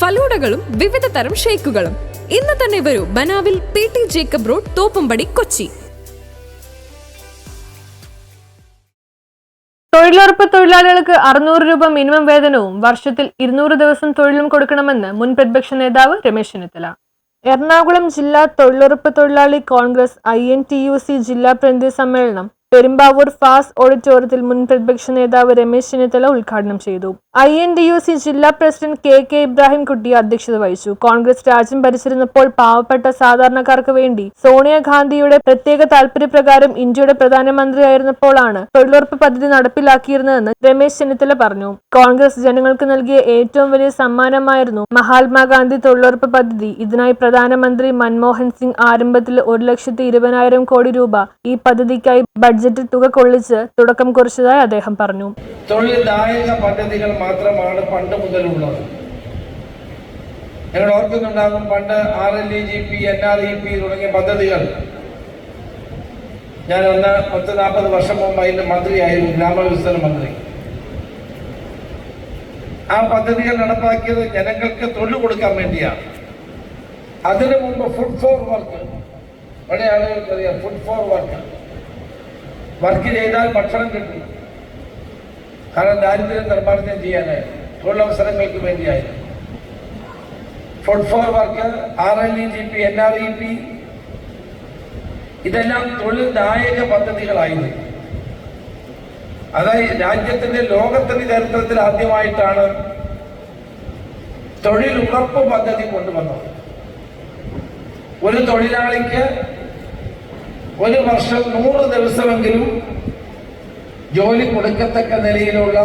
ഫലൂഡകളും വിവിധ തരം ഷേക്കുകളും. ഇന്ന് തന്നെ വരൂ ബനാവിൽ P T Jacob road Thoppumpady Kochi. തൊഴിലുറപ്പ് തൊഴിലാളികൾക്ക് അറുന്നൂറ് രൂപ മിനിമം വേതനവും വർഷത്തിൽ ഇരുന്നൂറ് ദിവസം തൊഴിലും കൊടുക്കണമെന്ന് മുൻ പ്രതിപക്ഷ നേതാവ് രമേശ് ചെന്നിത്തല. എറണാകുളം ജില്ലാ തൊഴിലുറപ്പ് തൊഴിലാളി Congress I N T U C ജില്ലാ പ്രതിനിധി സമ്മേളനം പെരുമ്പാവൂർ ഫാസ് ഓഡിറ്റോറിയത്തിൽ മുൻ പ്രതിപക്ഷ നേതാവ് രമേശ് ചെന്നിത്തല ഉദ്ഘാടനം ചെയ്തു. I N D U C ജില്ലാ പ്രസിഡന്റ് കെ കെ ഇബ്രാഹിംകുട്ടി അധ്യക്ഷത വഹിച്ചു. കോൺഗ്രസ് രാജ്യം ഭരിച്ചിരുന്നപ്പോൾ പാവപ്പെട്ട സാധാരണക്കാർക്ക് വേണ്ടി സോണിയാഗാന്ധിയുടെ പ്രത്യേക താൽപര്യപ്രകാരം ഇന്ത്യയുടെ പ്രധാനമന്ത്രിയായിരുന്നപ്പോഴാണ് തൊഴിലുറപ്പ് പദ്ധതി നടപ്പിലാക്കിയിരുന്നതെന്ന് രമേശ് ചെന്നിത്തല പറഞ്ഞു. കോൺഗ്രസ് ജനങ്ങൾക്ക് നൽകിയ ഏറ്റവും വലിയ സമ്മാനമായിരുന്നു മഹാത്മാഗാന്ധി തൊഴിലുറപ്പ് പദ്ധതി. ഇതിനായി പ്രധാനമന്ത്രി മൻമോഹൻ സിംഗ് ആരംഭത്തിൽ ഒരു ലക്ഷത്തി ഇരുപതിനായിരം കോടി രൂപ ഈ പദ്ധതിക്കായി ബഡ്ജറ്റിൽ തുക കൊള്ളിച്ച് തുടക്കം കുറിച്ചതായി അദ്ദേഹം പറഞ്ഞു. തൊഴിൽദായക പദ്ധതികൾ മാത്രമാണ് പണ്ട് മുതലുള്ളത്. നിങ്ങൾ ഓർക്കുന്നുണ്ടാകും പണ്ട് R L E G P N R E P തുടങ്ങിയ പദ്ധതികൾ. ഞാൻ ഒന്ന് പത്ത് നാൽപ്പത് വർഷം മുമ്പ് അതിന്റെ മന്ത്രിയായിരുന്നു ഗ്രാമവികസന മന്ത്രി. ആ പദ്ധതികൾ നടപ്പാക്കിയത് ജനങ്ങൾക്ക് തൊഴിൽ കൊടുക്കാൻ വേണ്ടിയാണ്. അതിനു മുമ്പ് ഫുഡ് ഫോർ വർക്ക് പഴയ ആളുകൾക്ക് അറിയാം ഫുഡ് ഫോർ വർക്ക് വർക്ക് ചെയ്താൽ ഭക്ഷണം കിട്ടും. കാരണം ദാരിദ്ര്യം നിർമ്മാർജനം ചെയ്യാനായിരുന്നു തൊഴിലവസരങ്ങൾക്ക് വേണ്ടിയായിരുന്നു. Food for work R L E G P N R E P ഇതെല്ലാം തൊഴിൽദായക പദ്ധതികളായിരുന്നു. അതായത് രാജ്യത്തിന്റെ ലോകത്തിന്റെ ചരിത്രത്തിൽ ആദ്യമായിട്ടാണ് തൊഴിലുറപ്പ് പദ്ധതി കൊണ്ടുവന്നത്. ഒരു തൊഴിലാളിക്ക് ഒരു വർഷം നൂറ് ദിവസമെങ്കിലും ജോലി കൊടുക്കത്തക്ക നിലയിലുള്ള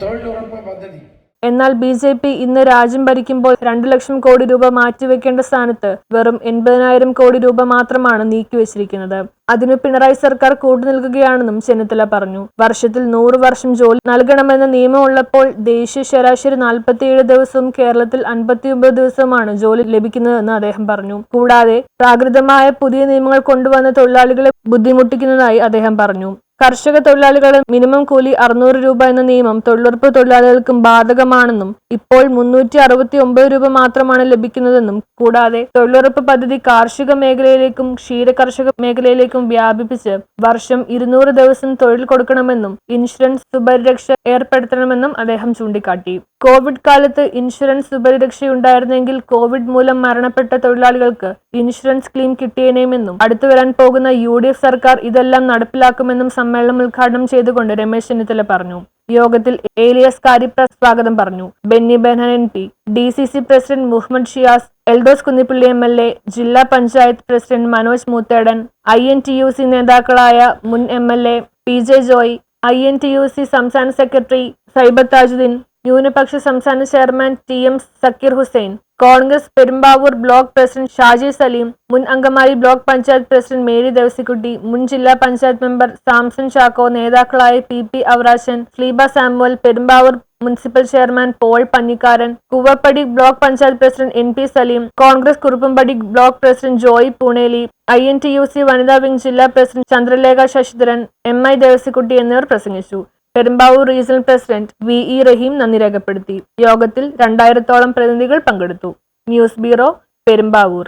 തൊഴിലുറപ്പ് പദ്ധതി. എന്നാൽ ബി ജെ പി ഇന്ന് രാജ്യം ഭരിക്കുമ്പോൾ രണ്ടു ലക്ഷം കോടി രൂപ മാറ്റിവെക്കേണ്ട സ്ഥാനത്ത് വെറും എൺപതിനായിരം കോടി രൂപ മാത്രമാണ് നീക്കിവെച്ചിരിക്കുന്നത് അതിന് പിണറായി സർക്കാർ കൂട്ടുനിൽക്കുകയാണെന്നും ചെന്നിത്തല പറഞ്ഞു. വർഷത്തിൽ നൂറ് വർഷം ജോലി നൽകണമെന്ന നിയമമുള്ളപ്പോൾ ദേശീയ ശരാശരി നാൽപ്പത്തിയേഴ് ദിവസവും കേരളത്തിൽ അൻപത്തിയൊമ്പത് ദിവസവുമാണ് ജോലി ലഭിക്കുന്നതെന്ന് അദ്ദേഹം പറഞ്ഞു. കൂടാതെ പ്രാകൃതമായ പുതിയ നിയമങ്ങൾ കൊണ്ടുവന്ന തൊഴിലാളികളെ ബുദ്ധിമുട്ടിക്കുന്നതായി അദ്ദേഹം പറഞ്ഞു. കർഷക തൊഴിലാളികൾ മിനിമം കൂലി അറുന്നൂറ് രൂപ എന്ന നിയമം തൊഴിലുറപ്പ് തൊഴിലാളികൾക്കും ബാധകമാണെന്നും ഇപ്പോൾ മുന്നൂറ്റി അറുപത്തി ഒമ്പത് രൂപ മാത്രമാണ് ലഭിക്കുന്നതെന്നും കൂടാതെ തൊഴിലുറപ്പ് പദ്ധതി കാർഷിക മേഖലയിലേക്കും ക്ഷീര കർഷക മേഖലയിലേക്കും വ്യാപിപ്പിച്ച് വർഷം ഇരുന്നൂറ് ദിവസം തൊഴിൽ കൊടുക്കണമെന്നും ഇൻഷുറൻസ് സുപരിരക്ഷ ഏർപ്പെടുത്തണമെന്നും അദ്ദേഹം ചൂണ്ടിക്കാട്ടി. കോവിഡ് കാലത്ത് ഇൻഷുറൻസ് സുപരിരക്ഷയുണ്ടായിരുന്നെങ്കിൽ കോവിഡ് മൂലം മരണപ്പെട്ട തൊഴിലാളികൾക്ക് ഇൻഷുറൻസ് ക്ലെയിം കിട്ടിയേനെമെന്നും അടുത്തു വരാൻ പോകുന്ന യു ഡി എഫ് സർക്കാർ ഇതെല്ലാം നടപ്പിലാക്കുമെന്നും സമ്മേളനം ഉദ്ഘാടനം ചെയ്തുകൊണ്ട് രമേശ് ചെന്നിത്തല പറഞ്ഞു. യോഗത്തിൽ ഏലിയസ് കാരിപ്ര സ്വാഗതം പറഞ്ഞു. Benny Behanan M P D C C president Muhammad Shiyas Eldhose Kunnappilly M L A ജില്ലാ panchayat president Manoj Moothedan I N T U C നേതാക്കളായ മുൻ M L A P J Joy I N T U C സംസ്ഥാന secretary cyber Thajudheen ന്യൂനപക്ഷ സംസ്ഥാന chairman T M Sakkir Hussain Congress Perumbavoor block president Shaji Saleem മുൻ Angamaly block panchayat president Mary Devasikutty മുൻ ജില്ലാ panchayat member Samson Chacko നേതാക്കളായ P P Avarachan Fleeba Samuel Perumbavoor municipal chairman Paul Pannikkaran Koovappady block panchayat president N P Saleem Congress Kuruppampady block president Joy Poonely I N T U C വനിതാ wing ജില്ലാ president Chandralekha Sasidharan M I Devasikutty എന്നിവർ പ്രസംഗിച്ചു. Perumbavoor regional president V E Raheem നന്ദി രേഖപ്പെടുത്തി. യോഗത്തിൽ രണ്ടായിരത്തോളം പ്രതിനിധികൾ പങ്കെടുത്തു. News bureau Perumbavoor.